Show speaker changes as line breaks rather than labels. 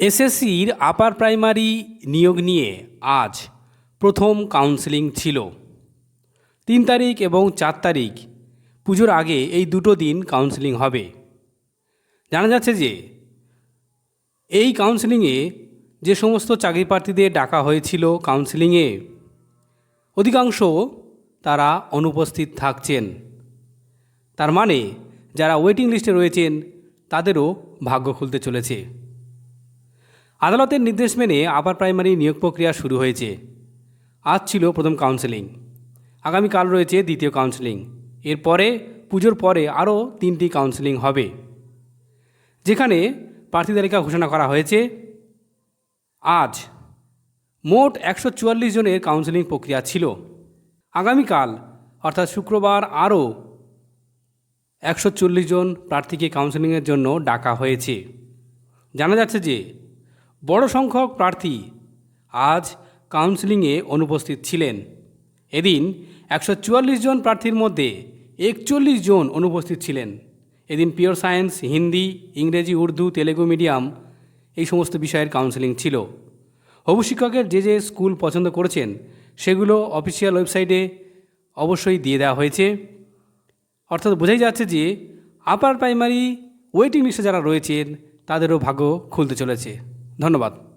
এসএসসির upper primary নিয়োগ নিয়ে আজ প্রথম কাউন্সেলিং ছিল। তিন তারিখ এবং চার তারিখ পুজোর আগে এই দুটো দিন কাউন্সেলিং হবে। জানা যাচ্ছে যে, এই কাউন্সেলিংয়ে যে সমস্ত চাকরি প্রার্থীদের ডাকা হয়েছিল কাউন্সেলিংয়ে, অধিকাংশ তারা অনুপস্থিত থাকছেন। তার মানে যারা ওয়েটিং লিস্টে রয়েছেন, তাদেরও ভাগ্য খুলতে চলেছে। আদালতের নির্দেশ মেনে আপার প্রাইমারি নিয়োগ প্রক্রিয়া শুরু হয়েছে। আজ ছিল প্রথম কাউন্সেলিং। আগামীকাল রয়েছে দ্বিতীয় কাউন্সেলিং। এরপরে, পুজোর পরে আরও তিনটি কাউন্সেলিং হবে। যেখানে প্রার্থী তালিকা ঘোষণা করা হয়েছে। আজ মোট একশো চুয়াল্লিশ জনের কাউন্সেলিং প্রক্রিয়া ছিল। আগামীকাল, অর্থাৎ শুক্রবার, আরও একশো চল্লিশ জন প্রার্থীকে কাউন্সেলিংয়ের জন্য ডাকা হয়েছে। জানা যাচ্ছে যে বড় সংখ্যক প্রার্থী আজ কাউন্সেলিংয়ে অনুপস্থিত ছিলেন। এদিন একশো চুয়াল্লিশ জন প্রার্থীর মধ্যে একচল্লিশ জন অনুপস্থিত ছিলেন। এদিন পিওর সায়েন্স, হিন্দি, ইংরেজি, উর্দু, তেলেগু মিডিয়াম এই সমস্ত বিষয়ের কাউন্সেলিং ছিল। হবু শিক্ষকের যে যে স্কুল পছন্দ করেছেন সেগুলো অফিসিয়াল ওয়েবসাইটে অবশ্যই দিয়ে দেওয়া হয়েছে। অর্থাৎ বোঝাই যাচ্ছে যে আপার প্রাইমারি ওয়েটিং লিস্টে যারা রয়েছেন তাদেরও ভাগ্য খুলতে চলেছে। ধন্যবাদ।